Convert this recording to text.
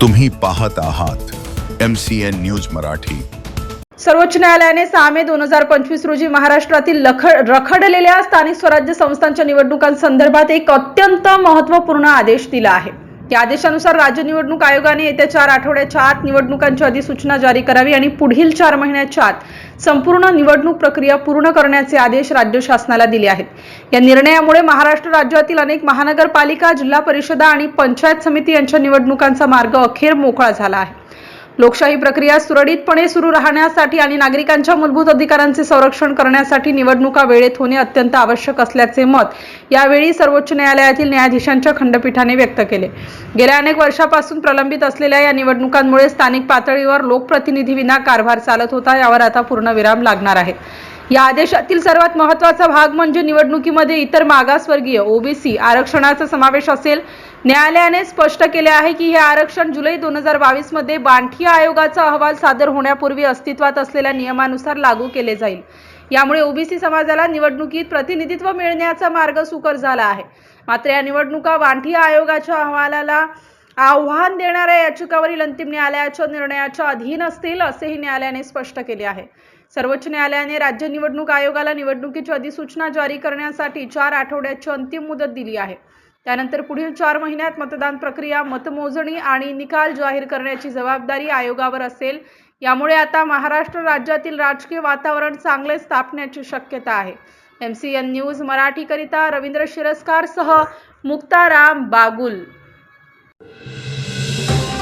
तुम्ही पाहत आहात M C N news Marathi. सर्वोच्च न्यायालयाने सहा मे दोन हजार पंचवीस रोजी महाराष्ट्रातील रखडलेल्या स्थानिक स्वराज्य संस्थांच्या निवडणुकांसंदर्भात एक अत्यंत महत्त्वपूर्ण आदेश दिला आहे. या आदेशानुसार राज्य निवडणूक आयोगाने येत्या चार आठवड्याच्या आत निवडणुकांची अधिसूचना जारी करावी आणि पुढील चार महिन्याच्या आत संपूर्ण निवडणूक प्रक्रिया पूर्ण करण्याचे आदेश राज्य शासनाला दिले आहेत. या निर्णयामुळे महाराष्ट्र राज्यातील अनेक महानगरपालिका जिल्हा परिषदा आणि पंचायत समिती यांच्या निवडणुकांचा मार्ग अखेर मोकळा झाला आहे. लोकशाही प्रक्रिया सुरळीतपणे सुरू राहण्यासाठी आणि नागरिकांच्या मूलभूत अधिकारांचे संरक्षण करण्यासाठी निवडणुका वेळेत होणे अत्यंत आवश्यक असल्याचे मत यावेळी सर्वोच्च न्यायालयातील न्यायाधीशांच्या खंडपीठाने व्यक्त केले. गेल्या अनेक वर्षापासून प्रलंबित असलेल्या या निवडणुकांमुळे स्थानिक पातळीवर लोकप्रतिनिधी विना कारभार चालत होता यावर आता पूर्णविराम लागणार आहे. या आदेशातील सर्वात महत्त्वाचा भाग म्हणजे निवडणुकीमध्ये इतर मागासवर्गीय ओबीसी आरक्षणाचा समावेश असेल. न्यायालयाने स्पष्ट केले आहे की हे आरक्षण जुलै दोन हजार बावीसमध्ये बांठी आयोगाचा अहवाल सादर होण्यापूर्वी अस्तित्वात असलेल्या नियमानुसार लागू केले जाईल. यामुळे ओबीसी समाजाला निवडणुकीत प्रतिनिधित्व मिळण्याचा मार्ग सुकर झाला आहे. मात्र या निवडणुका बांठी आयोगाच्या अहवालाला आव्हान देणाऱ्या याचिकावरील अंतिम न्यायालयाच्या निर्णयाच्या अधीन असतील असेही न्यायालयाने स्पष्ट केले आहे. सर्वोच्च न्यायालयाने राज्य निवडणूक आयोगाला निवडणुकीची अधिसूचना जारी करण्यासाठी चार आठवड्याची अंतिम मुदत दिली आहे. त्यानंतर पुढील चार महिन्यात मतदान प्रक्रिया मतमोजणी आणि निकाल जाहीर करण्याची जबाबदारी आयोगावर असेल. यामुळे आता महाराष्ट्र राज्यातील राजकीय वातावरण चांगले स्थापण्याची शक्यता आहे. एम सी एन न्यूज मराठीकरिता रवींद्र शिरस्कारसह मुक्ताराम बागुल あ!